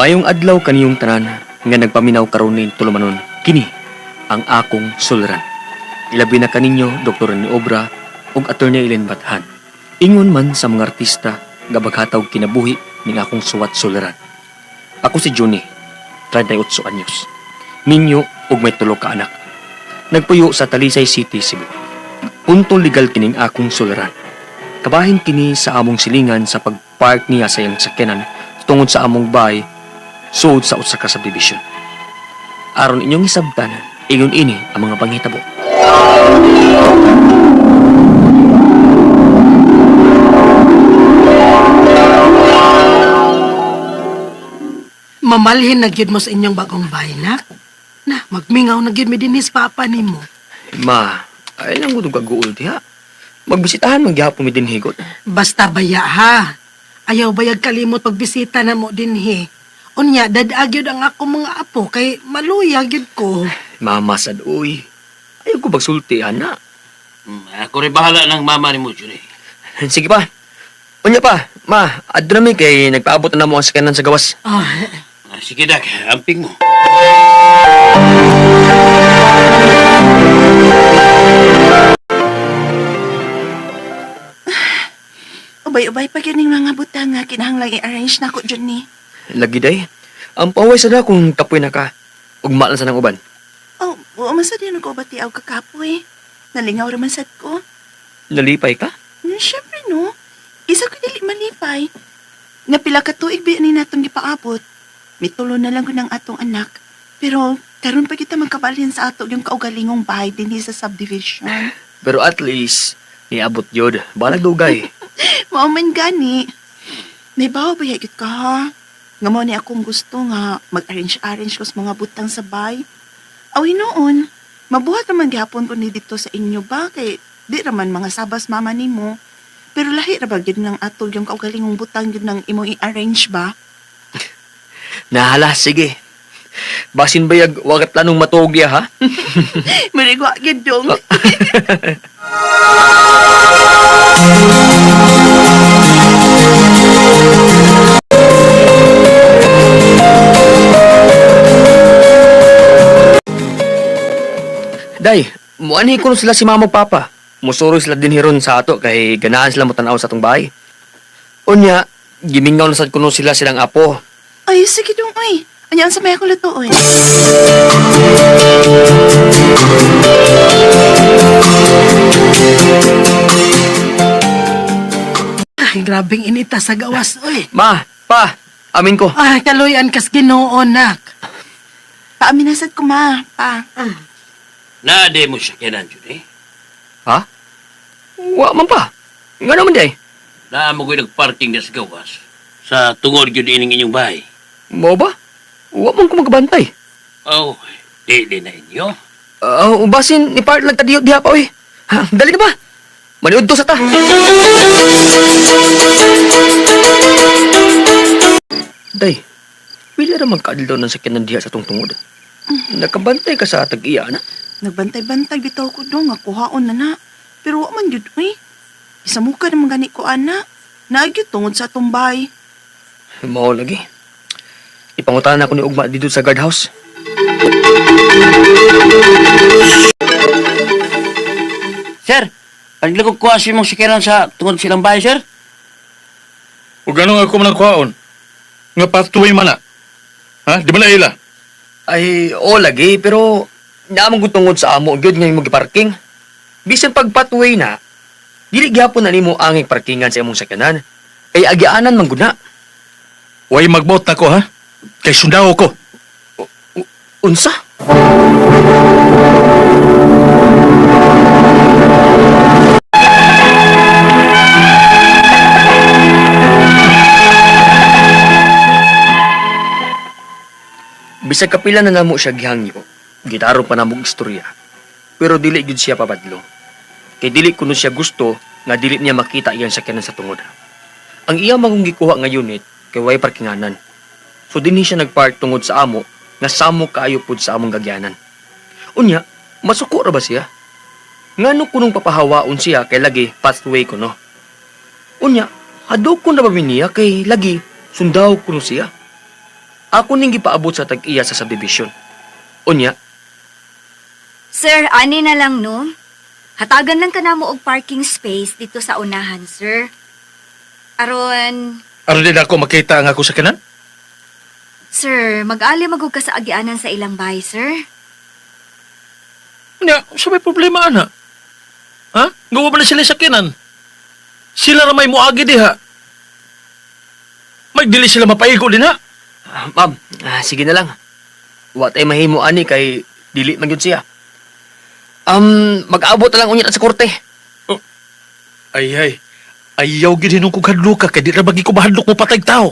Mayong adlaw kaniyong tanan nga nagpaminaw karon ni tulumanon. Kini ang akong sulran. Ilabi na kaninyo Dr. ni Obra ug Attorney Ellen Bathan. Ingon man sa mga artista nga baghataw kinabuhi ning akong suwat sulran. Ako si Juni, 38 anyos. Ninyo ug may tulo ka anak. Nagpuyo sa Talisay City, Cebu. Puntong legal kining akong sulran. Kabahin kini sa among silingan sa pagpark niya sa iyang sakyanan tungod sa among bahay suod sa usa ka subdivision. Aron inyong isabtan, ingon ini ang mga panghitabo. Mamalhin na gyud mo sa inyong bagong bahay, nak. Na, magmingaw na gyud mi dinis papa nimo. Ma, ay lang ko kaguol diha. Magbisitahan magyapon mi din higot. Basta baya ha. Ayaw bayag kalimot pagbisita na mo dinhi. Unya, dadag yun ang ako mga apo kay maluya gyud ko. Mama sad uy. Ayaw ko bagsulti ana. Hmm, ako rin bahala ng mama ni mo, Juni. Sige pa. Unya pa, ma, adra mi kay nagpaabot na mo ang sakyanan sa gawas. Ah, Ah, sige, Dak. Amping mo. Ubay-ubay pa yun mga butang nga kinahanglang i-arrange na ko dyan ni. Lagi day. Ang paway sada kung kapoy na ka. Ugma lang sa nang uban. Oh, oo man sa din ako bati aw kakapoy. Nalingaw raman sad ko. Nalipay ka? Hmm, Siyempre no. Isa ko dili malipay. Nga pila ka tuig ba ni natong gipaabot. Mitulo na lang ko ng atong anak. Pero karon pa kita magkabalhin sa ato yung kaugalingong bahay din sa subdivision. Pero at least, niabot yod. Balag dugay. Mao man gani. May bawa ba yagit ka ha? Nga mo ni akong gusto nga mag-arrange-arrange ko sa mga butang sa bay. Awi noon, mabuhat naman gihapon ko ni dito sa inyo ba? Kay di raman mga sabas mama ni mo. Pero lahi ra ba yun ng atol yung kaugalingong butang yun ng imo i-arrange ba? Nahala, sige. Basin bayag, wagat planong matugya ha? Marigwa yun dong. Day, muanhi ko sila si mama papa. Musuro sila din hiron sa ato kay ganahan sila motanaw sa atong bahay. Unya, gimingaw na sad kuno sila silang apo. Ay, sige dong, oy. Anyaan sa may ako lato, oy. ay, grabing inita sa gawas, oy. Ma, pa, amin ko. Ah, kaluyan kas ginoo, nak. Paaminasad ko, ma. Pa. Naade mo siya kailan, Juni. Ha? Wa man pa. Nga naman day. Naamo ko nagparking na sa gawas. Sa tungod yun ining inyong bahay. Mo ba? Wa man ko magabantay. Oh, dili na inyo. Uh, basin, ni part lang tadiyo diha pa, oy. Ha, dali na ba? Maniud to sa ta. Day, pili ra magkadlaw ng sakyanan diha sa tungtungod. Nakabantay ka sa tag-iya na. Nagbantay-bantay bitaw ko dong nga kuhaon na na. Pero wa man yun, uy. Isa mo ka naman gani ko, ana. Nagyot tungod sa tumbay. Mao lagi. Ipangutan ako ni Ugma dito sa guardhouse. Sir, pagli ko kuha si mong sikiran sa tungod silang bahay, sir? O ganun ako man kuhaon. Nga patuloy man na. Ha? Di ba na ila? Ay, oo lagi, pero naamang gutungod sa amo, gyud nga mo giparking. Bisan pagpatway na, dili gyapon na nimo anging parkingan sa imong sakyanan. Kay agianan man guna. Way magbot na ko ha? Kay sundaw ko. Unsa? Bisag kapila na namo siya gihangyo, gitaro pa namog istorya. Pero dili gid siya pabadlo. Kay dili kuno siya gusto nga dili niya makita iyang sakyanan sa tungod. Ang iya magong gikuha nga unit kay way parkinganan. So dinhi siya nagpark tungod sa amo nga samo kaayo pud sa among gagyanan. Unya, masuko ra ba siya? Ngano kunong papahawaon siya kay lagi pathway kuno. Unya, hadok ko na ba niya kay lagi sundaw kuno siya. Ako ning gipaabot sa tag-iya sa subdivision. Unya, Sir, ani na lang no. Hatagan lang ka na mo og parking space dito sa unahan, sir. Aron, Aron din ako makita ang ako sa kanan? sir, mag-ali magug ka sa agianan sa ilang bahay, sir. Nya, sa may problema ana? Ha? Gawa ba na sila sa kanan? Sila ra may muagi diha. May dili sila mapaigo din ha. Ah, ma'am, ah, sige na lang. Wa tay mahimo ani kay dili man gyud siya. Um, mag-abot na lang unya sa korte. Ay ay. Ayaw gid hinung kog hadlo ka kay di ra bagi ko mahadlok mo patay tao.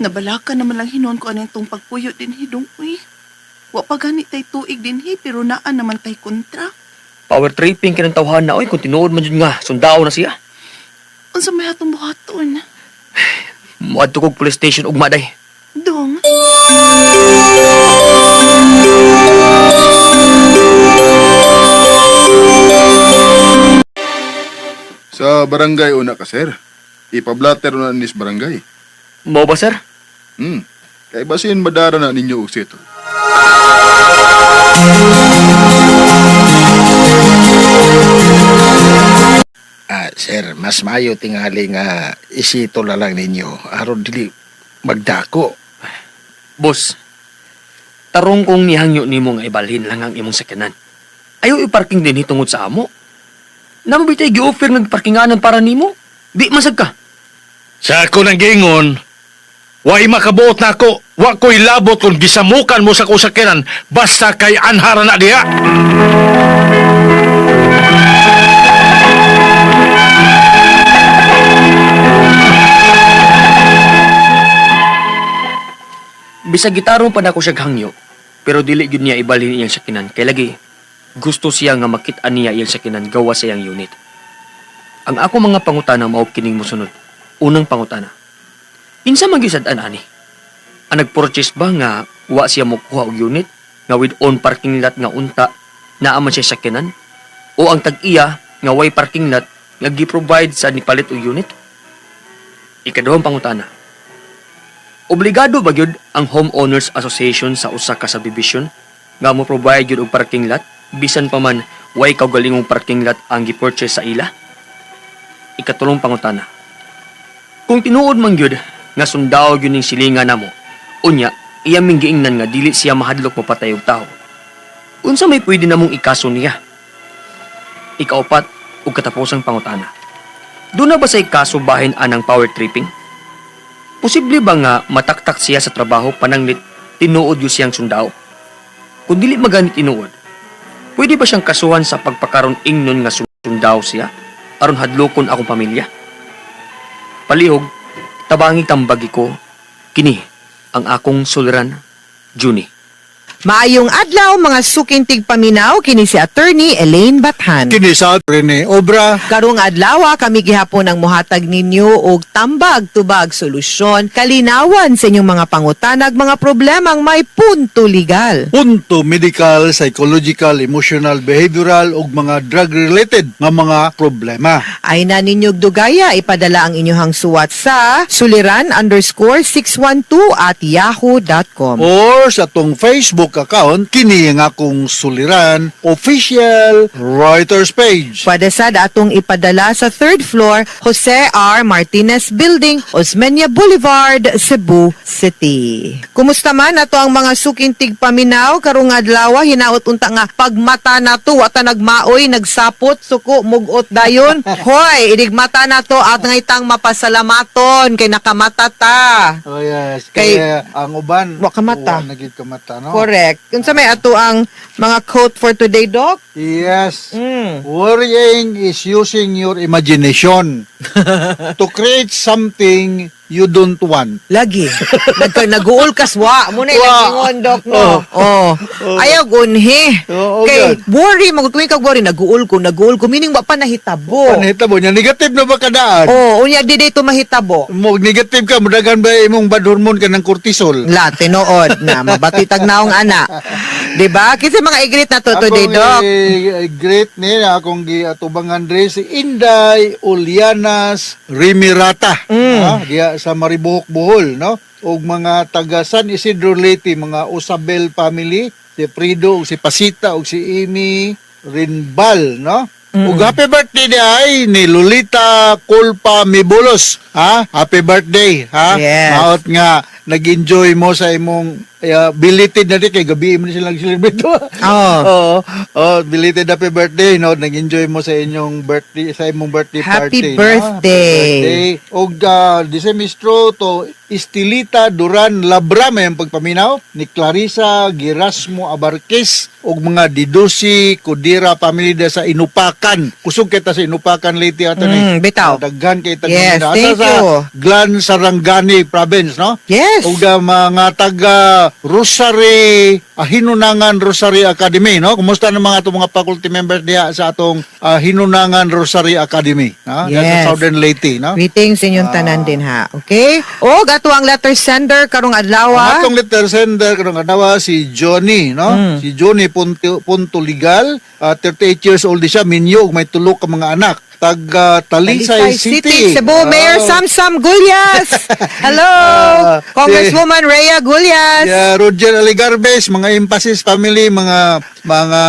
Nabalaka naman lang hinon ko ano itong pagpuyo din hidong uy. Wa pa gani tay tuig din hi, pero naan naman tay kontra. Power tripping kinang tawhan na oy kung tinuod man jud nga sundao na siya. Unsa may hatong buhaton? Muadto kog police station ug maday. Dong, Sa barangay una ka, sir. Ipablatter na nis barangay. Mo ba sir? Hmm. Kay basin madara na ninyo og sito. Ah, sir, mas mayo tingali nga isito na lang ninyo aron dili magdako. Boss, tarong kong nihangyo nimo nga ibalhin lang ang imong sakyanan. Ayaw i-parking din hitungod sa amo. Namo bitay gi-offer ng parkinganan para nimo? Di masag ka. Sa ako nang giingon, Way makabuot na ako. Wa ko'y labot kung gisamukan mo sa kusakyanan basta kay anhara na diha. Bisag gitarong pa na ako siya hangyo, pero dili gyud niya ibalhin iyang sakyanan kay lagi gusto siya nga makit-an niya iyang sakyanan gawa sa iyang unit. Ang ako mga pangutana mao kining mosunod. Unang pangutana. Kinsa man gyud sad-an ani? Ang nag-purchase ba nga wa siya mokuha og unit nga with own parking lot nga unta naa man siya sakyanan? O ang tag-iya nga way parking lot nga gi-provide sa nipalit og unit? Ikaduhang pangutana. Obligado ba gyud ang homeowners association sa usa ka subdivision nga mo provide gyud og parking lot bisan pa man way kaugalingong parking lot ang gi-purchase sa ila? Ikatulong pangutana. Kung tinuod man gyud nga sundao gyud ning silingan namo, unya iya ming giingnan nga dili siya mahadlok mapatay og tawo. Unsa may pwede namong ikaso niya? Ikaupat ug katapusang pangutana. Doon na ba sa ikaso bahin anang power tripping? Posible ba nga mataktak siya sa trabaho pananglit tinuod yu siyang sundao? Kung dili maganit tinuod, pwede ba siyang kasuhan sa pagpakaron ingnon nga sundao siya aron hadlokon akong pamilya? Palihog, tabangi tambagi ko, kini ang akong suliran, Juni. Maayong adlaw mga suking tigpaminaw kini si attorney Elaine Bathan. Kini sa Rene Obra, Karong adlaw kami gihapon ang muhatag ninyo og tambag tubag solusyon kalinawan sa inyong mga pangutanag mga problemang may punto legal. punto medical, psychological, emotional, behavioral ug mga drug-related nga mga problema. Ay na ninyog dugaya ipadala ang inyong suwat sa suliran underscore 612 at yahoo.com. Or sa tong Facebook account, kini ang akong suliran official writers page. Pwede sad atong ipadala sa third floor Jose R. Martinez Building, Osmeña Boulevard, Cebu City. Kumusta man ato ang mga suking tigpaminaw karong adlaw hinaot unta nga pagmata nato wata nagmaoy nagsapot suko mugot dayon. Hoy, idigmata nato at ngaytang mapasalamaton kay nakamata ta. Oh yes, Kay- kaya ang uban Wa ka mata. wa na gid ka mata, Correct. Unsa may ato ang mga quote for today, Doc? Yes. Mm. Worrying is using your imagination to create something you don't want. Lagi. Nagka naguol kaswa. Muna Wa. ilang Dok, no? Oh. Ayaw gunhi. Oo, Kay, God. worry, magtuwing kag worry, naguol ko, naguol ko, meaning wa pa nahitabo. Panita mo niya, negative na ba kadaan? Oh, unya di to mahitabo. Mo negative ka, mudagan ba imong bad hormone ka ng cortisol? La, tinuod na, mabatitag naong ana. Di ba? Kasi mga igrit na to today, Akong, Dok. eh, great ni na akong giatubangan dre si Inday Ulianas Rimirata. Mm. Ha? Diya sa Maribohok, Bohol, no? Og mga taga San Isidro Leyte, mga Usabel family, si Frido, og si Pasita, og si Amy Rinbal, no? Mm. Ug happy birthday di ay ni Lolita Culpa Mibolos. Ha? Happy birthday, ha? Yes. Maot nga nag-enjoy mo sa imong uh, belated na di kay gabi mo na silang celebrate. Oh. Oo. Oh, belated happy birthday, no? Nag-enjoy mo sa inyong birthday, sa imong birthday Happy party. no? birthday. Happy birthday. Og uh, disemistro to Estilita Duran Labra may ang pagpaminaw ni Clarissa Girasmo Abarquez og mga Didosi Kudira family da sa Inupakan. Kusog kita sa Inupakan late ato Mm, bitaw. Daghan kay taga Yes, Asa thank sa you. Glan Sarangani province, no? Yes. Da mga taga Rosary ah, Hinunangan Rosary Academy, no? Kumusta na mga atong mga faculty members diha sa atong ah, Hinunangan Rosary Academy, no? Yes. Sa Southern Leyte, no? Greetings inyong tanan din ha. Okay? O, ato ang letter sender karong adlaw. Ang atong letter sender kanong adlaw si Johnny, no? Mm. Si Johnny Punto, Punto Legal, ah, 38 years old siya, minyo ug may tulo ka mga anak. Taga Talisay, City. Cebu, Mayor Oh. Samsam Gulyas. Hello. Ah, Congresswoman Rhea Gulyas. Yeah, Roger Aligarbes, mga Emphasis family, mga mga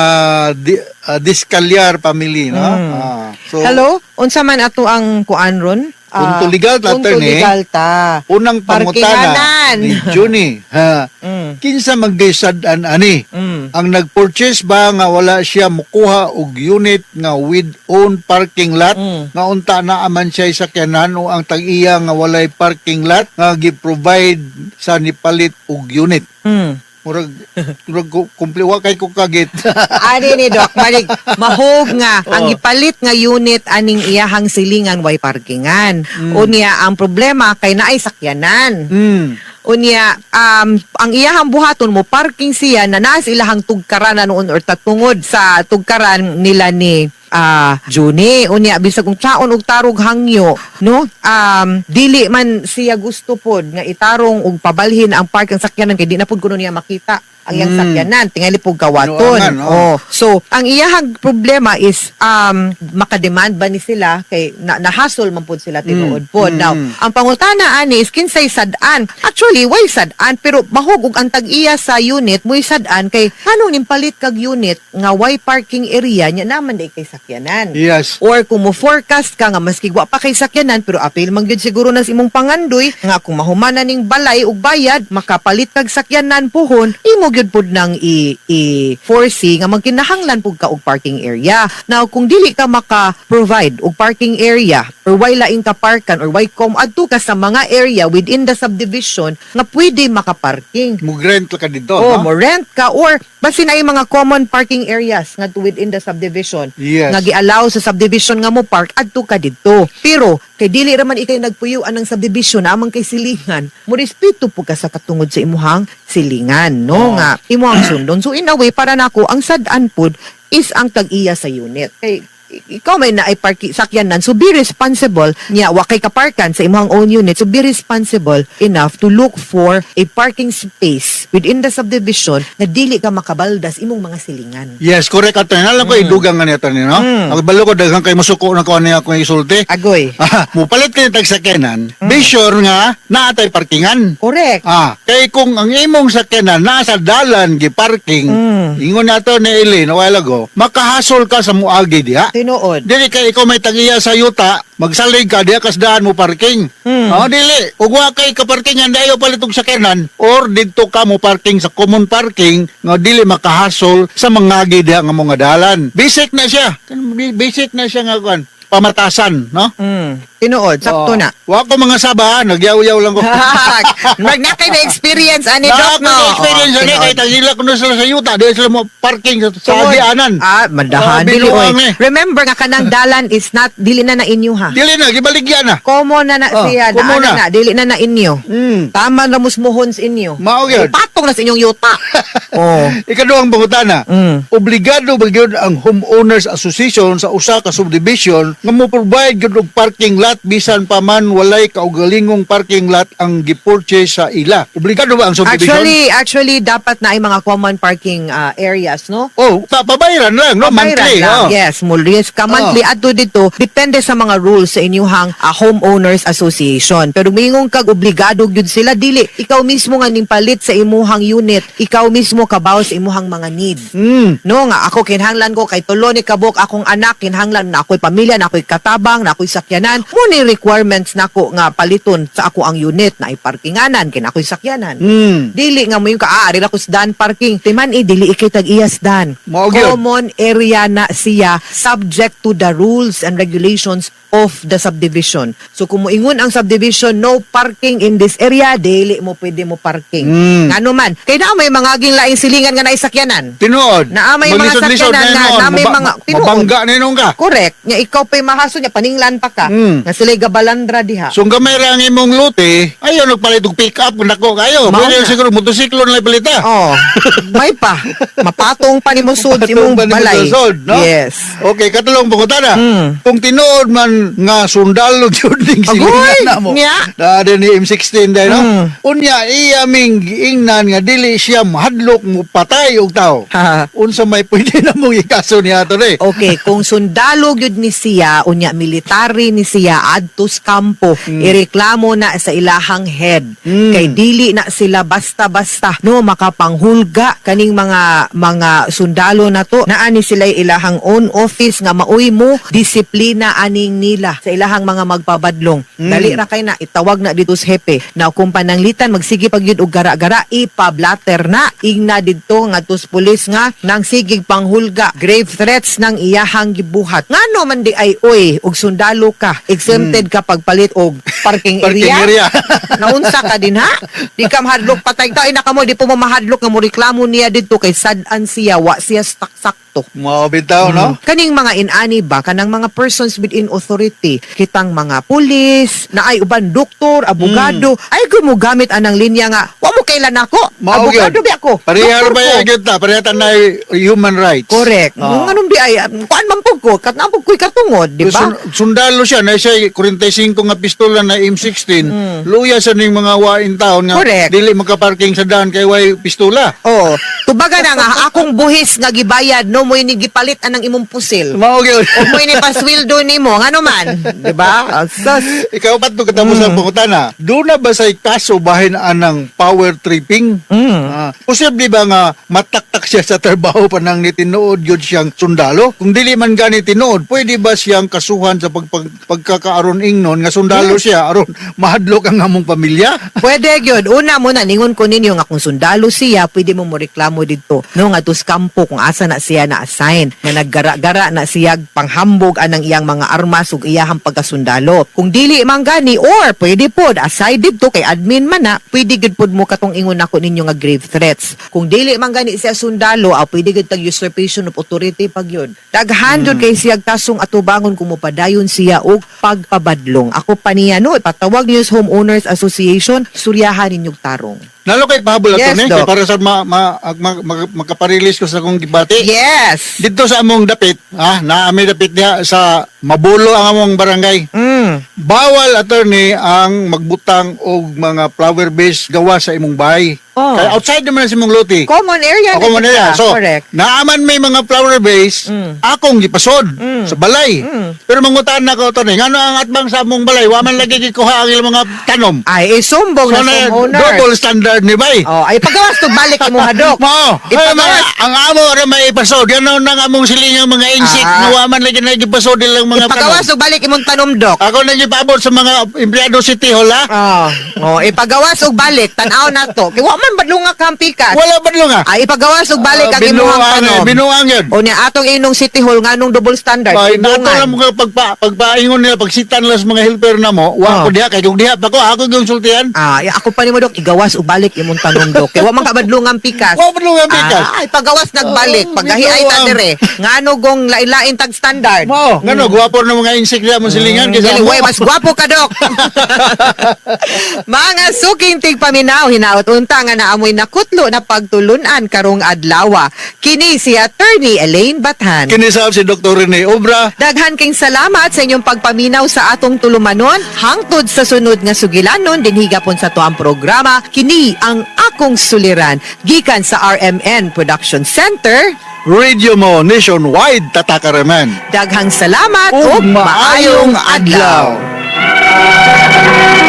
di, ah, Discalyar family, no? Mm. Ah, so, Hello. Unsa man ato ang kuan ron? Ah, Punto legal ta, attorney. legal ta. Unang pangutana ni Johnny, ha, Mm. kinsa magdesadan ani? Mm. Ang nag-purchase ba nga wala siya mukuha og unit nga with own parking lot Mm. nga unta na aman siya sa kanan o ang tag-iya nga walay parking lot nga gi-provide sa nipalit og unit. Mm. Murag murag ku- kumpli wa kay ko kagit. Ani ni Doc, malig mahog nga ang Oh. ipalit nga unit aning iyahang silingan way parkingan. Mm. Unya ang problema kay naay sakyanan. mm. Unya, um, ang iyahang buhaton mo, parking siya na naas ilahang tugkaran na noon or tatungod sa tugkaran nila ni ah Juni. Unya, bisag kung taon og tarog hangyo, no? Um, dili man siya gusto pod nga itarong og pabalhin ang parking sakyanan kay di na pod kuno niya makita ang iyang Mm. sakyanan tingali pod gawaton. Inuangan, oh. Oh. So, ang iyahang problema is um makademand ba ni sila kay na, nahasol man pod sila tinuod pod. Mm. Now, ang pangutana ani is kinsay sadan. Actually, why sadan pero mahugog ang tag-iya sa unit mo'y sadan kay anong nimpalit kag unit nga why parking area nya naman day kay sakyanan. Yes. Or kung mo forecast ka nga maski wa pa kay sakyanan pero apil man gyud siguro na imong pangandoy nga kung mahumanan ning balay ug bayad makapalit kag sakyanan puhon imo gyud pud nang i, i foresee nga magkinahanglan pud ka og parking area. Now kung dili ka maka-provide og parking area or why laing ka parkan or why kom adto ka sa mga area within the subdivision nga pwede makaparking. Mugrent ka dito, Oh, no? mo rent ka or basin ay mga common parking areas nga within the subdivision Yes. nga gi-allow sa subdivision nga mo park adto ka didto. Pero kay dili ra man ikay nagpuyuan ng subdivision amang kay silingan, mo respeto po ka sa katungod sa imuhang silingan, no? Oh. Nga imuhang sundon. So in a way para nako ang sad-an is ang tag-iya sa unit. Kay ikaw may na ay parki sakyanan so be responsible nya wa kay kaparkan sa imong own unit so be responsible enough to look for a parking space within the subdivision na dili ka makabaldas imong mga silingan Yes, correct ato. Alam ko idugang nga niya ni no. Mm. Ang balo ko daghang kay musuko na ko niya akong isulti. agoy Ah, mupalit kay tag sakyanan. Mm. Be sure nga naatay parkingan. correct Ah, kay kung ang imong sakyanan nasa dalan gi parking, Mm. ingon nato ni Eileen a while ago, makahasol ka sa muagi diha. Tinuod Dili kay ikaw may tagiya sa yuta, magsalig ka diha kas daan mo parking. Mm. Oh, dili. Ug wa kay ka parkingan dayo palit og sakyanan or didto ka mo parking sa common parking nga dili makahasol sa mga diha nga mga dalan. Basic na siya. Basic na siya nga kan pamatasan, no? Mm. Tinuod, sakto Oo. na. Wa ko mga saba, nagyaw-yaw lang ko. Mag na kayo na experience ani Na Doc no. ako experience Oh, ani tinuod. kay tagila ko na sila sa yuta, dahil sila mo parking sa, sa agianan. Ah, madahan Ah, dili oy. eh. Remember nga kanang dalan is not dili na na inyo ha. Dili na, gibaligyan na. Common na na Oh, siya, daanan na. na. dili na na inyo. Hmm. Tama na musmuhon sa inyo. Mao gyud. Patong na sa inyong yuta. oh. Ikaduhang pangutana. Mm. Obligado ba gyud ang homeowners association sa usa ka subdivision nga mo provide gyud og parking lot bisan pa man walay kaugalingong parking lot ang gipurchase sa ila. Obligado ba ang subdivision? Actually, actually dapat na ay mga common parking ah, areas, no? oh, ta pabayaran lang, no? Pabayran Monthly. lang. oh. Yes, mulis ka monthly adto dito depende sa mga rules sa inyuhang ah, homeowners association. Pero mingong kag obligado gyud sila dili ikaw mismo nga ning palit sa imuhang unit, ikaw mismo kabaw sa imuhang mga needs. Hmm. No nga ako kinhanglan ko kay tulo ni kabuk akong anak kinhanglan na ako'y pamilya na ako'y katabang na ako'y sakyanan mo ni requirements nako nga paliton sa ako ang unit na iparkinganan kin ako'y sakyanan. Hmm. Dili nga mo yung kaari na kusdan parking. Timan i dili ikay tag iyas dan. Common area na siya subject to the rules and regulations of the subdivision. So kung moingon ang subdivision no parking in this area, dili mo pwede mo parking. Mm. Ngano man, kay na may mga aging laing silingan nga naisakyanan. Tinuod. Na may mga sakyanan na- na may mga- tinuod. Mabangga na nung ka. Correct. Nya ikaw pa'y mahaso niya paninglan pa ka. Mm. Nga sila'y gabalandra diha. So gamay ra ang imong lote, ayaw nagpalit og pick up nako kayo. Pwede siguro motosiklo na palita. Oh, may pa. Mapatong pa ni mo sud si mong Patong pa ni balay. Montesod, no? Yes. Okay, katulong pangutana. Mm. Kung tinuod man nga sundalo jud ning Agoy! silingan na mo. Nya. Dada ni M16 dahil, no? Mm. Unya, iya ming giingnan nga dili siya mahadlok mo patay og tao. Ha. Unsa may pwede na mong ikaso niya to eh. Okay, kung sundalo gyud ni siya, unya military ni siya adtos kampo, ireklamo na sa ilahang head. Mm. Kay dili na sila basta-basta no makapanghulga kaning mga mga sundalo na to. Naani sila ilahang own office nga maoy mo disiplina aning nila sa ilahang mga magpabadlong. Dali ra kay na itawag na dito sa hepe. Na kung pananglitan magsige pag yun og gara-gara ipablatter na. Igna didto nga tus pulis nga nang sigig panghulga grave threats ng iyahang gibuhat. Ngano man di ay oy og sundalo ka. Exempted ka pagpalit og parking, Parking area. naunsa ka din ha? Di ka mahadlok patay ta ina ka mo di po mo mahadlok nga mo reklamo niya didto kay sad-an siya wa siya sakto Mao bitaw, no? Kaning mga inani ba kanang mga persons within authority, kitang mga pulis, na ay uban doktor, abogado, ay gumugamit anang linya nga, wa mo kailan ako. Mao abogado bi ako. Doktor ba ko. yan gyud ta? Parehatan na human rights. Correct. Ah. Nung anong di ay, um, kuan man po ko, kat napog ko'y katungod, di ba? Sun- sundalo siya na siya 45 nga pistola na M16. Luya sa ning mga wain taon nga. Correct. dili makaparking sa daan kay way pistola. Oh, tubaga na nga, akong buhis nga gibayad, no mo ini gipalit anang imong pusil. Mao gyud. O mo ini paswildo nimo, ngano man, di ba? Sus. Ikaw pa to katapos Hmm. ang pangutana. Doon na ba sa kaso bahin anang power tripping? Mm. Ah, posible ba nga mataktak siya sa trabaho pa nang nitinuod yun siyang sundalo? Kung dili man gani tinuod, pwede ba siyang kasuhan sa pag, pag, pagkakaaron ingnon nga sundalo siya aron mahadlok ang among pamilya? Pwede gyud. Una mo na ningon ko ninyo nga kung sundalo siya, pwede mo mo reklamo didto. No nga tus kampo kung asa na siya na assign nga naggara-gara na siya panghambog anang iyang mga armas ug iyahang pagkasundalo. Kung dili man gani or pwede pod aside didto kay admin man na, pwede gyud pod mo katong ingon nako ninyo nga grave threats. Kung dili man gani siya sundalo, ah, pwede gyud tag usurpation of authority pag yun. Daghan jud kay siya kasong atubangon kung mopadayon siya og pagpabadlong. Ako pa niya no, ipatawag niyo sa Homeowners Association, suryahan ninyong tarong. Nalo kay pahabol ato Yes, ni kay para sa ma, ma, ma- ma- makaparilis ko sa akong gibati. Yes! Dito sa among dapit, ha, na ami dapit diha sa Mabulo among barangay. Mm. Bawal attorney ang magbutang og mga flower base gawa sa imong bahay. Oh. Kaya outside naman sa imong lote. Common area na man kita. nila. So, Correct. naaman may mga flower base, Mm. akong gipasod Mm. sa balay. Mm. Pero mangutan na ko to ni, ngano ang atbang sa among balay, wa man lagi gikuha ang ilang mga tanom. Ay, isumbong So, na na, homeowner. double standard ni bay. Oh, ay pagawas to balik mo hadok. Ay, Ipagawas. ang amo ra may ipasod. Yan ang nang among silingang mga insect Ah. na wa man lagi na gipasod ilang mga Ipagawas tanom. to balik imong tanom dok. Ako na gipabot sa mga empleyado City Hall ha. Oh, oh, ipagawas og balik tan-aw na to. Kay wa man badlunga kang pikas. Wala ba nga? Ay ipagawas og balik Ah, ang imuhang binuang, panom. eh, binuang yun. O niya atong inong City Hall nganong double standard. Ay, nato lang mo ka pagpa, pagpaingon nila, pagsitan nila sa mga helper na mo, wa Oh. ko diha, kay kung diha pa ko, ako yung sultihan. Ah, ya, ako pa ni mo dok igawas og balik imong tanom dok. Kay wa man ka badlungan pikas. Wa ba nga pikas? Ah, ay pagawas nagbalik. Oh, Paggahiay ta binuang. dire. Ngano gong lain-lain tag standard. Mo, ngano, gwapo na mga diha mo silingan, Mm, kaysa mo. mas gwapo ka, Dok. Mga suking tigpaminaw, hinaot unta nga naamoy nakutlo na pagtulunan karong adlawa. Kini si Attorney Elaine Bathan. Kinisab si Dr. Rene Obra, Daghan king salamat sa inyong pagpaminaw sa atong tulumanon. Hangtod sa sunod nga sugilanon, din higapon sa tuang programa, kini ang akong suliran. Gikan sa RMN Production Center, radio mo nationwide tatakareman. daghang salamat Ug maayong adlaw. adlaw.